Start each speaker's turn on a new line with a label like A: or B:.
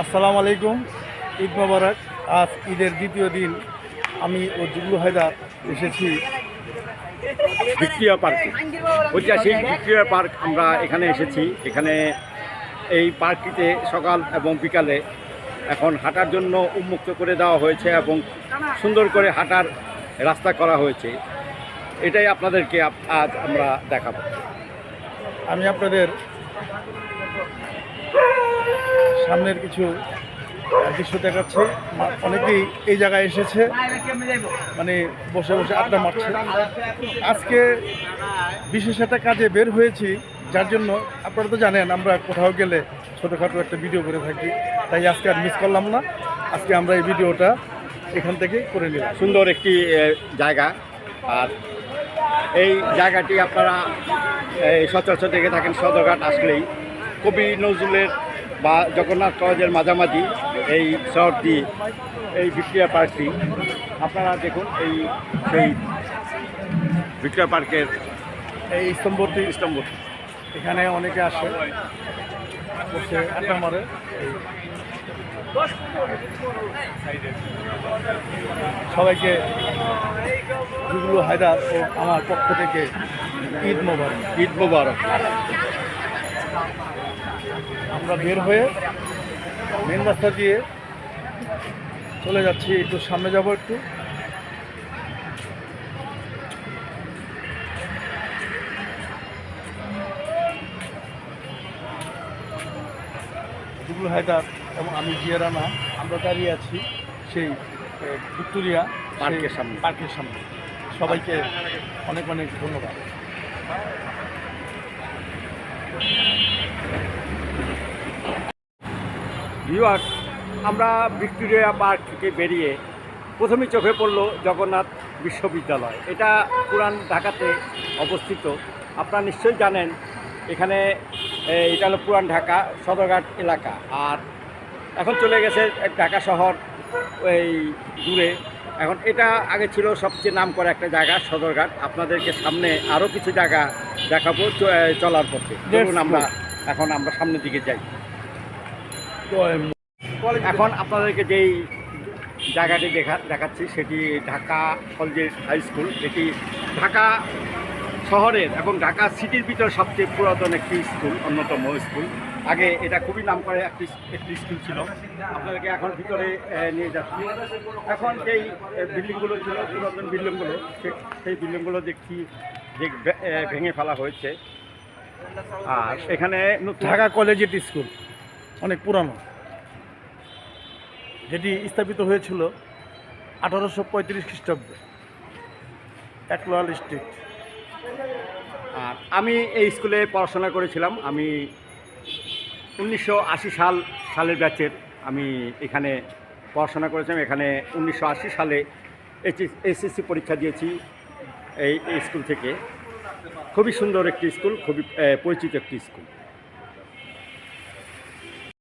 A: আসসালামু আলাইকুম, ঈদ মোবারক। আজ ঈদের দ্বিতীয় দিন। আমি ও জুগলু হায়দার এসেছি
B: ভিক্টোরিয়া পার্ক। ঐতিহাসিক ভিক্টোরিয়া পার্ক আমরা এখানে এসেছি। এখানে এই পার্কটিতে সকাল এবং বিকালে এখন হাঁটার জন্য উন্মুক্ত করে দেওয়া হয়েছে এবং সুন্দর করে হাঁটার রাস্তা করা হয়েছে। এটাই আপনাদেরকে আজ আমরা দেখাবো।
A: আমি আপনাদের সামনের কিছু দৃশ্য দেখাচ্ছে। অনেকেই এই জায়গায় এসেছে। মানে বসে বসে আড্ডা মারছে। আজকে বিশেষ একটা কাজে বের হয়েছি, যার জন্য আপনারা তো জানেন, আমরা কোথাও গেলে ছোটোখাটো একটা ভিডিও করে থাকি। তাই আজকে আর মিস করলাম না। আজকে আমরা এই ভিডিওটা এখান থেকে করে নিলাম।
B: সুন্দর একটি জায়গা। আর এই জায়গাটি আপনারা সচরাচর দেখে থাকেন সদরঘাট আসলেই। কবি নজরুলের বা জগন্নাথ কলেজের মাঝামাঝি এই শহরটি, এই ভিক্টোরিয়া পার্কটি, আপনারা দেখুন এই সেই ভিক্টোরিয়া পার্কের
A: এই স্তম্ভটি,
B: স্তম্ভ।
A: এখানে অনেকে আসে সবাইকে জুগলু হায়দার ও আমার পক্ষ থেকে ঈদ মোবারক।
B: ঈদ মোবারক।
A: আমরা বের হয়ে মেন রাস্তা দিয়ে চলে যাচ্ছি একটু সামনে যাব একটু। জুগলু হায়দার এবং আমি জিয়া রানা আমরা দাঁড়িয়ে আছি সেই ভিক্টোরিয়া
B: পার্কের সামনে।
A: পার্কের সামনে। সবাইকে অনেক অনেক ধন্যবাদ।
B: ভিউয়ার্স আমরা ভিক্টোরিয়া পার্ক থেকে বেরিয়ে প্রথমে চোখে পড়ল জগন্নাথ বিশ্ববিদ্যালয়। এটা পুরান ঢাকাতে অবস্থিত। আপনারা নিশ্চয়ই জানেন এখানে এটা হলো পুরান ঢাকা সদরঘাট এলাকা। আর এখন চলে গেছে ঢাকা শহর এই দূরে। এখন এটা আগে ছিল সবচেয়ে নাম করা একটা জায়গা সদরঘাট। আপনাদেরকে সামনে আরও কিছু জায়গা দেখাবো চলার পথে। আমরা এখন আমরা সামনের দিকে যাই। এখন আপনাদেরকে যেই জায়গাটি দেখা, দেখাচ্ছি, সেটি ঢাকা কলেজের হাই স্কুল এটি ঢাকা শহরের এবং ঢাকা সিটির ভিতর সবচেয়ে পুরাতন একটি স্কুল অন্যতম স্কুল আগে এটা খুবই নাম করে একটি একটি স্কুল ছিল। আপনাদেরকে এখন ভিতরে নিয়ে যাচ্ছি। এখন যেই বিল্ডিংগুলো ছিল, পুরাতন বিল্ডিংগুলো সেই বিল্ডিংগুলো দেখছি যে ভেঙে ফেলা হয়েছে। আর এখানে
A: ঢাকা কলেজিয়েট স্কুল অনেক পুরানো। যেটি স্থাপিত হয়েছিল আঠারোশো পঁয়ত্রিশ খ্রিস্টাব্দে একলাল স্ট্রিট।
B: আর আমি এই স্কুলে পড়াশোনা করেছিলাম। আমি উনিশশো আশি সাল, সালের ব্যাচের আমি এখানে পড়াশোনা করেছিলাম। এখানে উনিশশো আশি সালে এসএসসি পরীক্ষা দিয়েছি এই স্কুল থেকে। খুবই সুন্দর একটি স্কুল, খুবই পরিচিত একটি স্কুল।